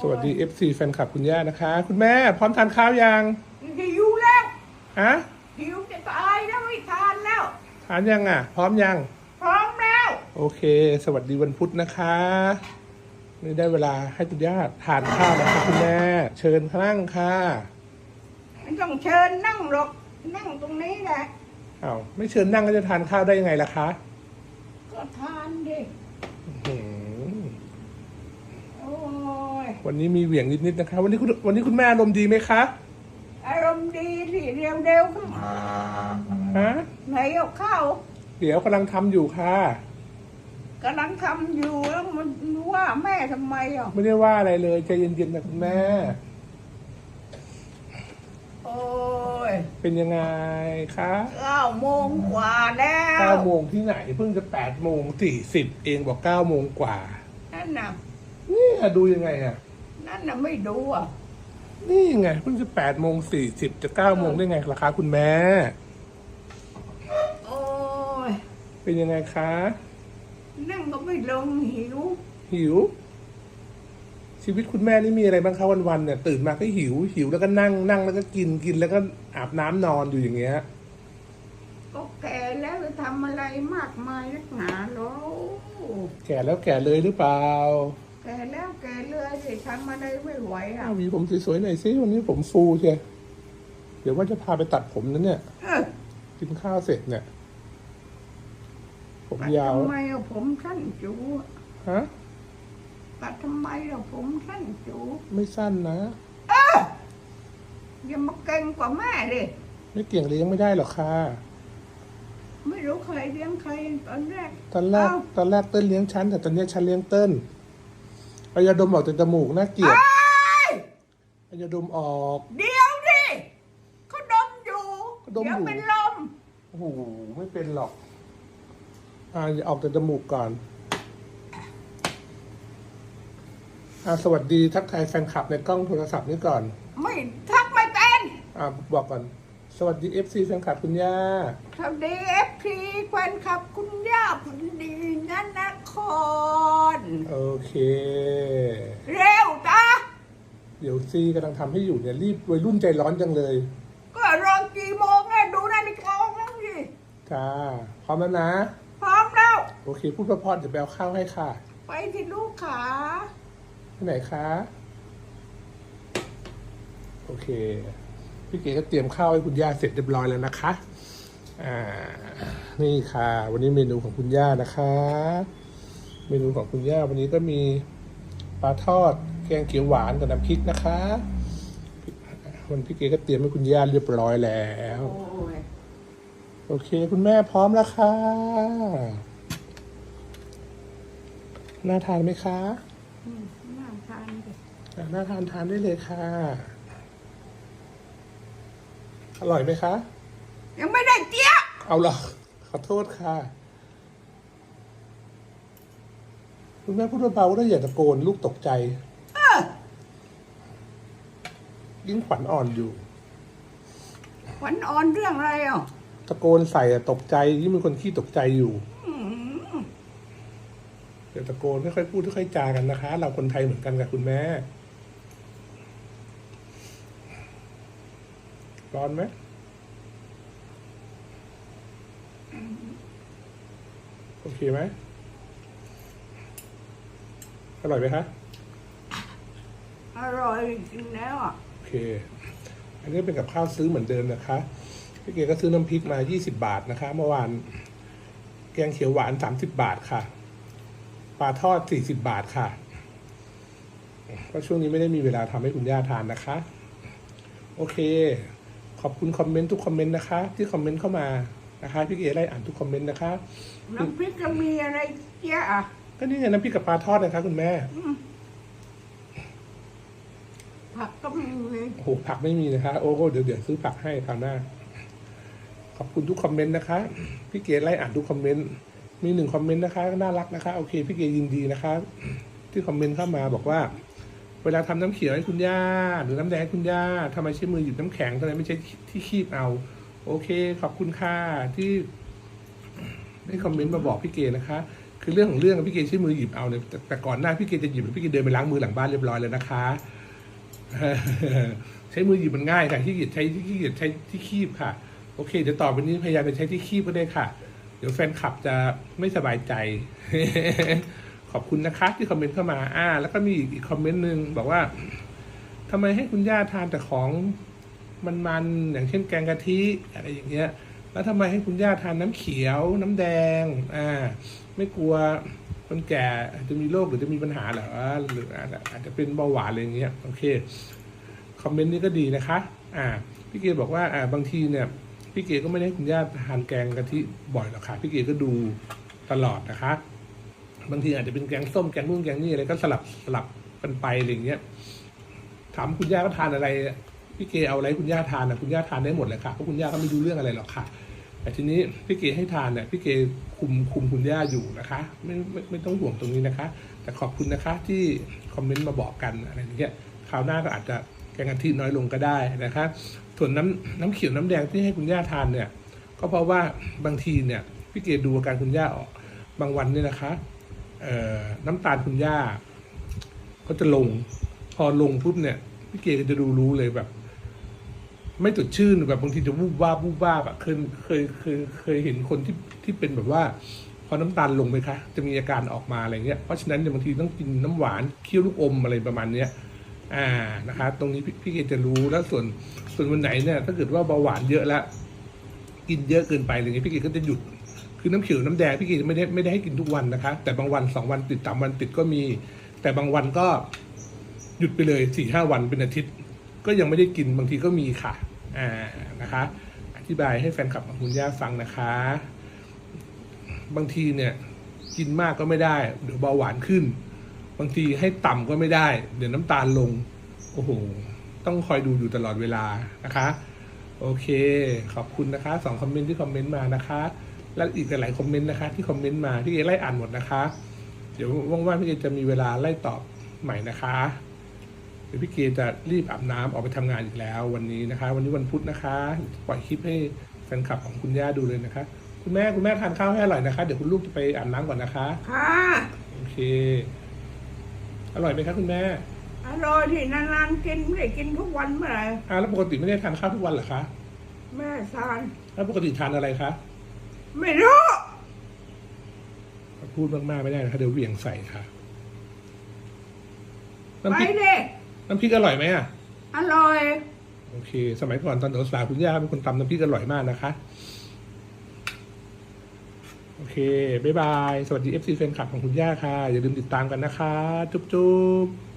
สวัสดี FC แฟนคลับคุณย่านะคะ คุณแม่พร้อมทานข้าวยังหิวแล้วฮะหิวจะตายแล้วไม่ทานแล้ว ทานยังอะ พร้อมยัง พร้อมแล้ว โอเค สวัสดีวันพุธนะคะนี่ได้เวลาให้คุณย่าทานข้าวแล้วค่ะคุณแม่เชิญข้างค่ะไม่ต้องเชิญนั่งหรอกนั่งตรงนี้แหละอ้าวไม่เชิญนั่งก็จะทานข้าวได้ยังไงล่ะคะก็ทานดิ อื้อหือ โอ้ย วันนี้มีเหวี่ยงนิดๆนะคะ วันนี้คุณวันนี้คุณแม่อารมณ์ดีไหมคะอารมณ์ดีสิเร็วเร็วๆเข้ามาฮะไหนเอาข้าวเดี๋ยวกำลังทำอยู่ค่ะ กำลังทำอยู่แล้วมันว่าแม่ทำไมอะไม่ได้ว่าอะไรเลยใจเย็นๆนะคุณแม่ โอ้ยเป็นยังไงคะเก้าโมงกว่าแล้วเก้าโมงที่ไหนเพิ่งจะแปดโมงสี่สิบเองบอกเก้าโมงกว่า นั่นน่ะนี่ดูยังไงอะ นั่นน่ะไม่ดูอะนี่ไงเพิ่งจะแปดโมงสี่สิบจะเก้าโมงได้ไงล่ะคะคุณแม่ โอ้ยเป็นยังไงคะ นั่งก็ไม่ลงหิว หิว ชีวิตคุณแม่นี่มีอะไรบ้างคะวันๆเนี่ยตื่นมาก็หิว หิวแล้วก็นั่งนั่งแล้วก็กินกินแล้วก็อาบน้ำนอนอยู่อย่างเงี้ย ก็แก่แล้วจะทำอะไรมากมายนักหนาหรอแก่แล้วแก่เลยหรือเปล่าแก่แล้วแก่เลยสิทำอะไรไม่ไหวอะอ้าวหวีผมสวยๆหน่อยสิวันนี้ผมฟูเชียเดี๋ยวว่าจะพาไปตัดผมนะเนี่ย เออกินข้าวเสร็จเนี่ย ผมตัดยาวทำไมอะผมสั้นจูฮะ ตัดทำไมอะผมสั้นจูไม่สั้นนะอย่ามาเก่งกว่าแม่ดิไม่เกี่ยงเลี้ยงไม่ได้หรอกค่ะไม่รู้ใครเลี้ยงใครตอนแรกตอนแรกเาตอนแรกเติ้ลเลี้ยงฉันแต่ตอนเนี้ยฉันเลี้ยงเติ้ล เอายาดมออกจากจมูกน่าเกลียดเอ้ยเอายาดมออก เดี๋ยวดิเขาดมอยู่เขาดมอยู่เดี๋ยวเป็นลม โอ้โหไม่เป็นหรอก อ่าอย่าออกจากจมูกก่อนอ่าสวัสดีทักทายแฟนคลับในกล้องโทรศัพท์นี้ก่อน ไม่ทักไม่เป็น อ่าบอกก่อน สวัสดีเอฟซีแฟนคลับคุณย่า สวัสดีเอฟพีแฟนคลับคุณย่าคุณดีนันนคร โอเค เร็วจ้าเดี๋ยวซีกำลังทำให้อยู่เนี่ยรีบวัยรุ่นใจร้อนจังเลยก็รอกี่โมงเนี่ยดูนาฬิกาแล้วสิจ้าพร้อมแล้วนะ พร้อมแล้ว โอเค พูดเพราะๆเดี๋ยวไปเอาข้าวให้ค่ะไปที่ลูกขาที่ไหนคะ โอเค พี่เก๋ก็เตรียมข้าวให้คุณย่าเสร็จเรียบร้อยแล้วนะคะอ่านี่ค่ะ วันนี้เมนูของคุณย่านะคะ เมนูของคุณย่าวันนี้ก็มีปลาทอดแกงเขียวหวานกับน้ำพริกนะคะวันพี่เก๋ก็เตรียมให้คุณย่าเรียบร้อยแล้วโอ้ยโอเค คุณแม่พร้อมแล้วค่ะน่าทานไหมคะอืมน่าทานดิอะน่าทานทานได้เลยค่ะ อร่อยไหมคะ ยังไม่ได้เจี๊ยบเอาหรอขอโทษค่ะ คุณแม่พูดเบาๆได้อย่าตะโกนลูกตกใจ เออยิ่งขวัญอ่อนอยู่ ขวัญอ่อนเรื่องอะไรอะตะโกนใส่อะตกใจยิ่งเป็นคนขี้ตกใจอยู่อืมอย่าตะโกนไม่ค่อยพูดไม่ค่อยจากันนะคะ เราคนไทยเหมือนกันกับคุณแม่ ร้อนไหมโอเคไหมอร่อยไหมคะอร่อยจริงแล้วอะโอเค อันนี้เป็นกับข้าวซื้อเหมือนเดิมนะคะ พี่เก๋ก็ซื้อน้ำพริกมา20 บาทนะคะ เมื่อวาน แกงเขียวหวาน 30 บาทค่ะ ปลาทอด 40 บาทค่ะ ก็ช่วงนี้ไม่ได้มีเวลาทำให้คุณย่าทานนะคะ โอเค ขอบคุณคอมเมนต์ทุกคอมเมนต์นะคะ ที่คอมเมนต์เข้ามานะคะพี่เก๋ไล่อ่านทุกคอมเมนต์นะคะน้ำพริกจะมีอะไรเจี๊ยบอะก็นี่ไงน้ำพริกกับปลาทอดนะคะคุณแม่ผักก็มีเลยโอ้โหผักไม่มีนะคะโอ้โหเดี๋ยวเดี๋ยวซื้อผักให้คราวหน้า ขอบคุณทุกคอมเมนต์นะคะ พี่เก๋ไล่อ่านทุกคอมเมนต์ มีหนึ่งคอมเมนต์นะคะ น่ารักนะคะ โอเค พี่เก๋ยินดีนะคะ ที่คอมเมนต์เข้ามาบอกว่า เวลาทำน้ำเขียวให้คุณย่า หรือน้ำแดงคุณย่าทำไมใช้มือหยิบน้ำแข็งทำไมไม่ใช่ที่คีบเอา โอเค ขอบคุณค่ะที่ได้คอมเมนต์มาบอกพี่เกนะคะ คือเรื่องของเรื่องพี่เกใช้มือหยิบเอาเนี่ยแต่ก่อนหน้าพี่เกจะหยิบพี่เกเดินไปล้างมือหลังบ้านเรียบร้อยแล้วนะคะ ใช้มือหยิบมันง่ายค่ะที่เกียจใช้ที่เกียจใช้ที่คีบค่ะ โอเคเดี๋ยวต่อไปนี้พยายามไปใช้ที่คีบก็ได้ค่ะ เดี๋ยวแฟนคลับจะไม่สบายใจ ขอบคุณนะคะที่คอมเมนต์เข้ามาอ่า แล้วก็มีอีกอีกคอมเมนต์หนึ่งบอกว่าทำไมให้คุณย่าทานแต่ของมันๆอย่างเช่นแกงกะทิอะไรอย่างเงี้ย แล้วทำไมให้คุณย่าทานน้ำเขียว น้ำแดงอ่าไม่กลัวคนแก่จะมีโรคหรือจะมีปัญหาเหรอหรืออาจจะอาจจะเป็นเบาหวานอะไรอย่างเงี้ยโอเคคอมเมนต์นี้ก็ดีนะคะ อ่า พี่เกดบอกว่าอ่าบางทีเนี่ยพี่เกดก็ไม่ได้ให้คุณย่าทานแกงกะทิบ่อยหรอกค่ะพี่เกดก็ดูตลอดนะคะ บางทีอาจจะเป็นแกงส้มแกงนู่นแกงนี่อะไรก็สลับสลับกันไปอะไรอย่างเงี้ย ถามคุณย่าก็ทานอะไรพี่เกเอาอะไรคุณย่าทานนะคุณย่าทานได้หมดเลยค่ะเพราะคุณย่าก็ไม่รู้เรื่องอะไรหรอกค่ะ แต่ทีนี้พี่เกให้ทานเนี่ยพี่เกคุมคุมคุณย่าอยู่นะคะ ไม่ไม่ไม่ต้องห่วงตรงนี้นะคะ แต่ขอบคุณนะคะที่คอมเมนต์มาบอกกันอะไรอย่างเงี้ยคราวหน้าก็อาจจะแกงกะทิน้อยลงก็ได้นะคะส่วนน้ำน้ำเขียวน้ำแดงที่ให้คุณย่าทานเนี่ย ก็เพราะว่าบางทีเนี่ยพี่เกดูอาการคุณย่าออกบางวันเนี่ยนะคะ น้ำตาลคุณย่าก็จะลง พอลงปุ๊บเนี่ยพี่เกก็จะดูรู้เลยแบบ ไม่สดชื่นแบบบางทีจะวูบวาบวูบวาบอะเคยเคยเคยเคยเห็นคนที่ที่เป็นแบบว่า พอน้ำตาลลงไปคะจะมีอาการออกมาอะไรเงี้ยเพราะฉะนั้นเนี่ยบางทีต้องกินน้ำหวานเคี่ยวลูกอมอะไรประมาณเนี้ยอ่านะคะ ตรงนี้พี่พี่เกจะรู้แล้วส่วนส่วนวันไหนเนี่ยถ้าเกิดว่าเบาหวานเยอะแล้วกินเยอะเกินไปอะไรเงี้ยพี่เกก็จะหยุด คือน้ำเขียวน้ำแดงพี่เกไม่ได้ไม่ได้ให้กินทุกวันนะคะ แต่บางวันสองวันติดสามวันติดก็มี แต่บางวันก็หยุดไปเลยสี่ห้าวันเป็นอาทิตย์ ก็ยังไม่ได้กินบางทีก็มีค่ะ อ่านะคะ อธิบายให้แฟนคลับของคุณย่าฟังนะคะ บางทีเนี่ย กินมากก็ไม่ได้ เดี๋ยวเบาหวานขึ้น บางทีให้ต่ำก็ไม่ได้ เดี๋ยวน้ำตาลลง โอ้โห ต้องคอยดูอยู่ตลอดเวลานะคะ โอเค ขอบคุณนะคะสองคอมเมนต์ที่คอมเมนต์มานะคะ และอีกหลายๆคอมเมนต์นะคะ ที่คอมเมนต์มาพี่เอไล่อ่านหมดนะคะ เดี๋ยวว่างๆพี่เอจะมีเวลาไล่ตอบใหม่นะคะเดี๋ยวพี่เกจะรีบอาบน้ำออกไปทำงานอีกแล้ว วันนี้นะคะ วันนี้วันพุธนะคะปล่อยคลิปให้แฟนคลับของคุณย่าดูเลยนะคะ คุณแม่คุณแม่ทานข้าวให้อร่อยนะคะ เดี๋ยวคุณลูกจะไปอาบน้ำก่อนนะคะค่ะโอเค อร่อยไหมคะคุณแม่อร่อยที่นานๆกินไม่ได้กินทุกวันเมื่อไหร่อ่าแล้วปกติไม่ได้ทานข้าวทุกวันเหรอคะแม่ทานแล้วปกติทานอะไรคะ ไม่รู้พูดมากๆไม่ได้นะคะเดี๋ยวเหวี่ยงใส่ค่ะไปน้ำพริกเด้น้ำพริกอร่อยไหมอะ อร่อย โอเค สมัยก่อนตอนสาวๆคุณย่าเป็นคนตำน้ำพริกอร่อยมากนะคะ โอเค บ๊ายบาย สวัสดี FC แฟนคลับของคุณย่าค่ะ อย่าลืมติดตามกันนะคะ จุ๊บๆ